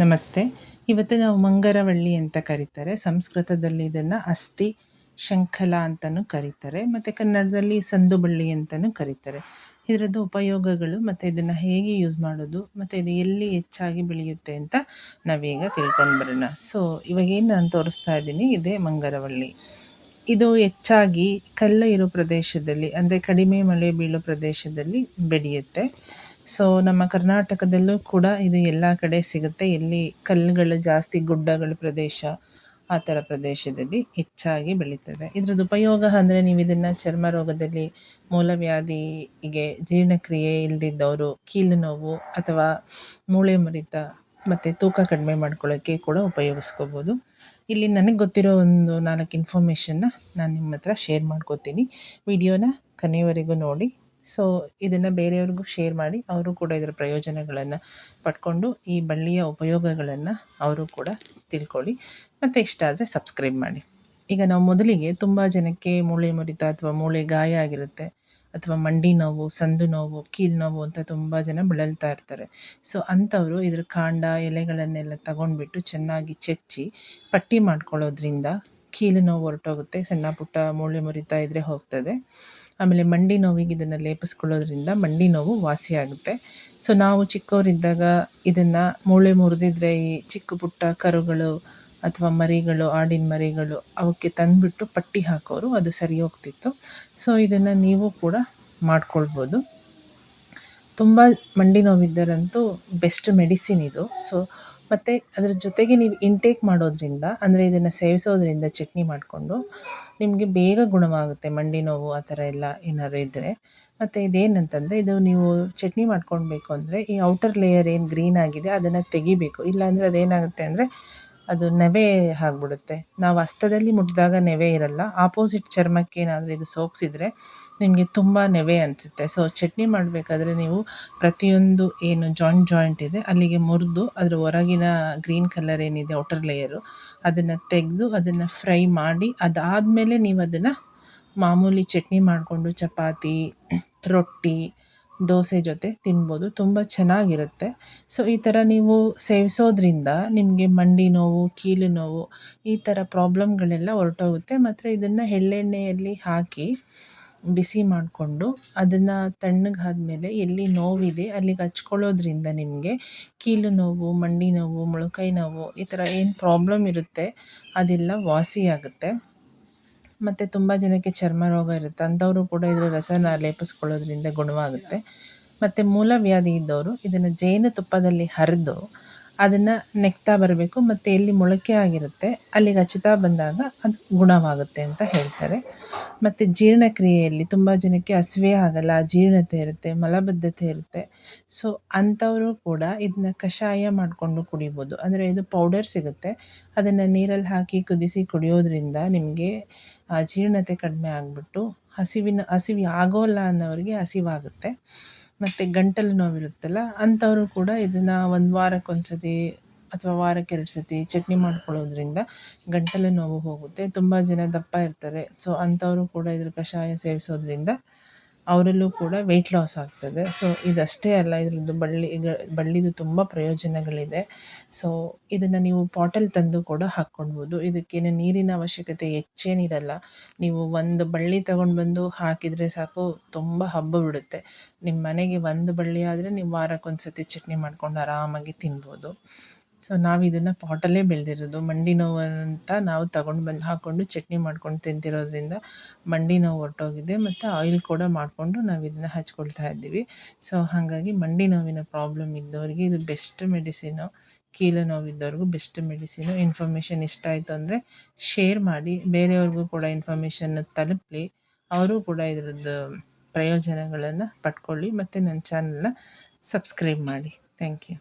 ನಮಸ್ತೆ. ಇವತ್ತು ನಾವು ಮಂಗರವಳ್ಳಿ ಅಂತ ಕರೀತಾರೆ. ಸಂಸ್ಕೃತದಲ್ಲಿ ಇದನ್ನು ಅಸ್ಥಿ, ಶಂಖಲ ಅಂತಲೂ ಕರೀತಾರೆ. ಮತ್ತು ಕನ್ನಡದಲ್ಲಿ ಸಂದುಬಳ್ಳಿ ಅಂತಲೂ ಕರೀತಾರೆ. ಇದರದ್ದು ಉಪಯೋಗಗಳು ಮತ್ತು ಇದನ್ನು ಹೇಗೆ ಯೂಸ್ ಮಾಡೋದು ಮತ್ತು ಇದು ಎಲ್ಲಿ ಹೆಚ್ಚಾಗಿ ಬೆಳೆಯುತ್ತೆ ಅಂತ ನಾವೀಗ ತಿಳ್ಕೊಂಡು ಬರೋಣ. ಸೊ ಇವಾಗೇನು ನಾನು ತೋರಿಸ್ತಾ ಇದ್ದೀನಿ, ಇದೇ ಮಂಗರವಳ್ಳಿ. ಇದು ಹೆಚ್ಚಾಗಿ ಕಲ್ಲು ಇರೋ ಪ್ರದೇಶದಲ್ಲಿ, ಅಂದರೆ ಕಡಿಮೆ ಮಳೆ ಬೀಳೋ ಪ್ರದೇಶದಲ್ಲಿ ಬೆಳೆಯುತ್ತೆ. ಸೊ ನಮ್ಮ ಕರ್ನಾಟಕದಲ್ಲೂ ಕೂಡ ಇದು ಎಲ್ಲ ಕಡೆ ಸಿಗುತ್ತೆ. ಇಲ್ಲಿ ಕಲ್ಲುಗಳು ಜಾಸ್ತಿ, ಗುಡ್ಡಗಳ ಪ್ರದೇಶ ಆ ಥರ ಪ್ರದೇಶದಲ್ಲಿ ಹೆಚ್ಚಾಗಿ ಬೆಳೀತದೆ. ಇದ್ರದ್ದು ಉಪಯೋಗ ಅಂದರೆ ನೀವು ಇದನ್ನು ಚರ್ಮ ರೋಗದಲ್ಲಿ, ಮೂಲವ್ಯಾಧಿಗೆ ಜೀರ್ಣಕ್ರಿಯೆ ಇಲ್ಲದಿದ್ದವರು ಕೀಲು ನೋವು ಅಥವಾ ಮೂಳೆ ಮುರಿತ ಮತ್ತು ತೂಕ ಕಡಿಮೆ ಮಾಡ್ಕೊಳ್ಳೋಕ್ಕೆ ಕೂಡ ಉಪಯೋಗಿಸ್ಕೋಬೋದು. ಇಲ್ಲಿ ನನಗೆ ಗೊತ್ತಿರೋ ಒಂದು ನಾಲ್ಕು ಇನ್ಫಾರ್ಮೇಷನ್ನ ನಾನು ನಿಮ್ಮ ಹತ್ರ ಶೇರ್ ಮಾಡ್ಕೋತೀನಿ. ವಿಡಿಯೋನ ಕೊನೆಯವರೆಗೂ ನೋಡಿ. ಸೊ ಇದನ್ನು ಬೇರೆಯವ್ರಿಗೂ ಶೇರ್ ಮಾಡಿ ಅವರು ಕೂಡ ಇದರ ಪ್ರಯೋಜನಗಳನ್ನು ಪಡ್ಕೊಂಡು ಈ ಬಳ್ಳಿಯ ಉಪಯೋಗಗಳನ್ನು ಅವರು ಕೂಡ ತಿಳ್ಕೊಳ್ಳಿ. ಮತ್ತು ಇಷ್ಟ ಆದರೆ ಸಬ್ಸ್ಕ್ರೈಬ್ ಮಾಡಿ. ಈಗ ನಾವು ಮೊದಲಿಗೆ ತುಂಬ ಜನಕ್ಕೆ ಮೂಳೆ ಮುರಿತ ಅಥವಾ ಮೂಳೆ ಗಾಯ ಆಗಿರುತ್ತೆ ಅಥವಾ ಮಂಡಿ ನೋವು, ಸಂದು ನೋವು ಕೀಲು ನೋವು ಅಂತ ತುಂಬ ಜನ ಬಳಲ್ತಾ ಇರ್ತಾರೆ. ಸೊ ಅಂಥವರು ಇದ್ರ ಕಾಂಡ, ಎಲೆಗಳನ್ನೆಲ್ಲ ತಗೊಂಡ್ಬಿಟ್ಟು ಚೆನ್ನಾಗಿ ಚೆಚ್ಚಿ ಪಟ್ಟಿ ಮಾಡ್ಕೊಳ್ಳೋದ್ರಿಂದ ಕೀಲು ನೋವು ಹೊರಟೋಗುತ್ತೆ, ಸಣ್ಣ ಪುಟ್ಟ ಮೂಳೆ ಮುರಿತಾ ಇದ್ದರೆ ಹೋಗ್ತದೆ. ಆಮೇಲೆ ಮಂಡಿ ನೋವಿಗೆ ಇದನ್ನು ಲೇಪಿಸ್ಕೊಳ್ಳೋದ್ರಿಂದ ಮಂಡಿ ನೋವು ವಾಸಿಯಾಗುತ್ತೆ ಸೊ ನಾವು ಚಿಕ್ಕವರಿದ್ದಾಗ ಇದನ್ನು ಮೂಳೆ ಮುರಿದಿದ್ರೆ ಈ ಚಿಕ್ಕ ಪುಟ್ಟ ಕರುಗಳು ಅಥವಾ ಮರಿಗಳು, ಆಡಿನ ಮರಿಗಳು ಅವಕ್ಕೆ ತಂದುಬಿಟ್ಟು ಪಟ್ಟಿ ಹಾಕೋರು ಅದು ಸರಿ ಹೋಗ್ತಿತ್ತು. ಸೊ ಇದನ್ನು ನೀವು ಕೂಡ ಮಾಡ್ಕೊಳ್ಬೋದು. ತುಂಬ ಮಂಡಿ ನೋವಿದ್ದರಂತೂ ಬೆಸ್ಟ್ ಮೆಡಿಸಿನ್ ಇದು. ಸೊ ಮತ್ತು ಅದರ ಜೊತೆಗೆ ನೀವು ಇಂಟೇಕ್ ಮಾಡೋದ್ರಿಂದ, ಅಂದರೆ ಇದನ್ನು ಸೇವಿಸೋದ್ರಿಂದ ಚಟ್ನಿ ಮಾಡಿಕೊಂಡು, ನಿಮಗೆ ಬೇಗ ಗುಣವಾಗುತ್ತೆ ಮಂಡಿ ನೋವು ಆ ಥರ ಎಲ್ಲ ಏನಾದ್ರು ಇದ್ದರೆ ಮತ್ತು ಇದೇನಂತಂದರೆ, ಇದು ನೀವು ಚಟ್ನಿ ಮಾಡ್ಕೊಳ್ಬೇಕು ಅಂದರೆ ಈ ಔಟರ್ ಲೇಯರ್ ಏನು ಗ್ರೀನ್ ಆಗಿದೆ ಅದನ್ನು ತೆಗಿಬೇಕು. ಇಲ್ಲಾಂದರೆ ಅದೇನಾಗುತ್ತೆ ಅಂದರೆ ಅದು ನೆವೆ ಆಗಿಬಿಡುತ್ತೆ. ನಾವು ಹಸ್ತದಲ್ಲಿ ಮುಟ್ಟಿದಾಗ ನೆವೆ ಇರಲ್ಲ. ಆಪೋಸಿಟ್ ಚರ್ಮಕ್ಕೆ ಏನಾದರೂ ಇದು ಸೋಕ್ಸಿದ್ರೆ ನಿಮಗೆ ತುಂಬ ನೆವೆ ಅನಿಸುತ್ತೆ. ಸೊ ಚಟ್ನಿ ಮಾಡಬೇಕಾದ್ರೆ ನೀವು ಪ್ರತಿಯೊಂದು ಏನು ಜಾಯಿಂಟ್ ಜಾಯಿಂಟ್ ಇದೆ, ಅಲ್ಲಿಗೆ ಮುರಿದು ಅದರ ಹೊರಗಿನ ಗ್ರೀನ್ ಕಲರ್ ಏನಿದೆ ಔಟರ್ ಲೇಯರು ಅದನ್ನು ತೆಗೆದು ಅದನ್ನು ಫ್ರೈ ಮಾಡಿ, ಅದಾದಮೇಲೆ ನೀವು ಅದನ್ನು ಮಾಮೂಲಿ ಚಟ್ನಿ ಮಾಡಿಕೊಂಡು ಚಪಾತಿ, ರೊಟ್ಟಿ ದೋಸೆ ಜೊತೆ ತಿನ್ಬೋದು. ತುಂಬ ಚೆನ್ನಾಗಿರುತ್ತೆ. ಸೊ ಈ ಥರ ನೀವು ಸೇವಿಸೋದ್ರಿಂದ ನಿಮಗೆ ಮಂಡಿ ನೋವು, ಕೀಲು ನೋವು ಈ ಥರ ಪ್ರಾಬ್ಲಮ್ಗಳೆಲ್ಲ ಹೊರಟೋಗುತ್ತೆ. ಮತ್ತು ಇದನ್ನು ಎಳ್ಳೆಣ್ಣೆಯಲ್ಲಿ ಹಾಕಿ ಬಿಸಿ ಮಾಡಿಕೊಂಡು ಅದನ್ನು ತಣ್ಣಗಾದ್ಮೇಲೆ ಎಲ್ಲಿ ನೋವಿದೆ ಅಲ್ಲಿಗೆ ಹಚ್ಕೊಳ್ಳೋದ್ರಿಂದ ನಿಮಗೆ ಕೀಲು ನೋವು, ಮಂಡಿ ನೋವು, ಮೊಳಕೈ ನೋವು ಈ ಥರ ಏನು ಪ್ರಾಬ್ಲಮ್ ಇರುತ್ತೆ ಅದೆಲ್ಲ ವಾಸಿಯಾಗುತ್ತೆ. ಮತ್ತು ತುಂಬ ಜನಕ್ಕೆ ಚರ್ಮ ರೋಗ ಇರುತ್ತೆ. ಅಂಥವರು ಕೂಡ ಇದರ ರಸನ ಲೇಪಿಸ್ಕೊಳ್ಳೋದ್ರಿಂದ ಗುಣವಾಗುತ್ತೆ. ಮತ್ತು ಮೂಲವ್ಯಾಧಿ ಇದ್ದವರು ಇದನ್ನು ಜೇನುತುಪ್ಪದಲ್ಲಿ ಹರಿದು ಅದನ್ನು ನೆಕ್ತಾ ಬರಬೇಕು, ಮತ್ತು ಎಲ್ಲಿ ಮೊಳಕೆ ಆಗಿರುತ್ತೆ ಅಲ್ಲಿಗೆ ಹಚ್ಚುತ್ತಾ ಬಂದಾಗ ಅದು ಗುಣವಾಗುತ್ತೆ ಅಂತ ಹೇಳ್ತಾರೆ. ಮತ್ತು ಜೀರ್ಣಕ್ರಿಯೆಯಲ್ಲಿ ತುಂಬ ಜನಕ್ಕೆ ಹಸಿವೆ ಆಗಲ್ಲ, ಜೀರ್ಣತೆ ಇರುತ್ತೆ, ಮಲಬದ್ಧತೆ ಇರುತ್ತೆ. ಸೊ ಅಂಥವರು ಕೂಡ ಇದನ್ನ ಕಷಾಯ ಮಾಡಿಕೊಂಡು ಕುಡಿಬೋದು. ಅಂದರೆ ಇದು ಪೌಡರ್ ಸಿಗುತ್ತೆ. ಅದನ್ನು ನೀರಲ್ಲಿ ಹಾಕಿ ಕುದಿಸಿ ಕುಡಿಯೋದ್ರಿಂದ ನಿಮಗೆ ಜೀರ್ಣತೆ ಕಡಿಮೆ ಆಗಿಬಿಟ್ಟು ಹಸಿವಿನ, ಹಸಿವಿ ಆಗೋಲ್ಲ ಅನ್ನೋರಿಗೆ ಹಸಿವಾಗುತ್ತೆ. ಮತ್ತು ಗಂಟಲು ನೋವಿರುತ್ತಲ್ಲ, ಅಂಥವರು ಕೂಡ ಇದನ್ನು ಒಂದು ವಾರಕ್ಕೆ ಸತಿ ಅಥವಾ ವಾರಕ್ಕೆ ಎರಡು ಸತಿ ಚಟ್ನಿ ಮಾಡ್ಕೊಳ್ಳೋದ್ರಿಂದ ಗಂಟಲು ನೋವು ಹೋಗುತ್ತೆ. ತುಂಬ ಜನ ದಪ್ಪ ಇರ್ತಾರೆ. ಸೊ ಅಂಥವರು ಕೂಡ ಇದ್ರ ಕಷಾಯ ಸೇವಿಸೋದ್ರಿಂದ ಅವರಲ್ಲೂ ಕೂಡ ವೆಯ್ಟ್ ಲಾಸ್ ಆಗ್ತದೆ. ಸೊ ಇದಷ್ಟೇ ಅಲ್ಲ, ಇದರದ್ದು ಬಳ್ಳಿ ಬಳ್ಳಿದು ತುಂಬ ಪ್ರಯೋಜನಗಳಿದೆ. ಸೊ ಇದನ್ನು ನೀವು ಪಾಟಲ್ಲಿ ತಂದು ಕೂಡ ಹಾಕ್ಕೊಳ್ಬೋದು. ಇದಕ್ಕೇನು ನೀರಿನ ಅವಶ್ಯಕತೆ ಹೆಚ್ಚೇನಿರಲ್ಲ. ನೀವು ಒಂದು ಬಳ್ಳಿ ತಗೊಂಡು ಬಂದು ಹಾಕಿದರೆ ಸಾಕು, ತುಂಬ ಹಬ್ಬ ಬಿಡುತ್ತೆ. ನಿಮ್ಮ ಮನೆಗೆ ಒಂದು ಬಳ್ಳಿ ಆದರೆ, ನೀವು ವಾರಕ್ಕೊಂದು ಸತಿ ಚಟ್ನಿ ಮಾಡ್ಕೊಂಡು ಆರಾಮಾಗಿ ತಿನ್ಬೋದು. ಸೊ ನಾವು ಇದನ್ನು ಪಾಟಲ್ಲೇ ಬೆಳೆದಿರೋದು. ಮಂಡಿ ನೋವು ಅಂತ ನಾವು ತಗೊಂಡು ಬಂದು ಹಾಕ್ಕೊಂಡು ಚಟ್ನಿ ಮಾಡ್ಕೊಂಡು ತಿಂತಿರೋದ್ರಿಂದ ಮಂಡಿ ನೋವು ಹೊರ್ಟೋಗಿದೆ ಮತ್ತು ಆಯಿಲ್ ಕೂಡ ಮಾಡಿಕೊಂಡು ನಾವು ಇದನ್ನು ಹಚ್ಕೊಳ್ತಾ ಇದ್ದೀವಿ. ಸೊ ಹಾಗಾಗಿ ಮಂಡಿ ನೋವಿನ ಪ್ರಾಬ್ಲಮ್ ಇದ್ದವರಿಗೆ ಇದು ಬೆಸ್ಟ್ ಮೆಡಿಸಿನು ಕೀಲು ನೋವಿದ್ದವ್ರಿಗೂ ಬೆಸ್ಟ್ ಮೆಡಿಸಿನು ಇನ್ಫಾರ್ಮೇಷನ್ ಇಷ್ಟ ಆಯಿತು ಅಂದರೆ ಶೇರ್ ಮಾಡಿ. ಬೇರೆಯವ್ರಿಗೂ ಕೂಡ ಇನ್ಫಾರ್ಮೇಷನ್ನ ತಲುಪಲಿ. ಅವರು ಕೂಡ ಇದರದ್ದು ಪ್ರಯೋಜನಗಳನ್ನು ಪಡ್ಕೊಳ್ಳಿ ಮತ್ತು ನನ್ನ ಚಾನಲ್ನ ಸಬ್ಸ್ಕ್ರೈಬ್ ಮಾಡಿ. Thank you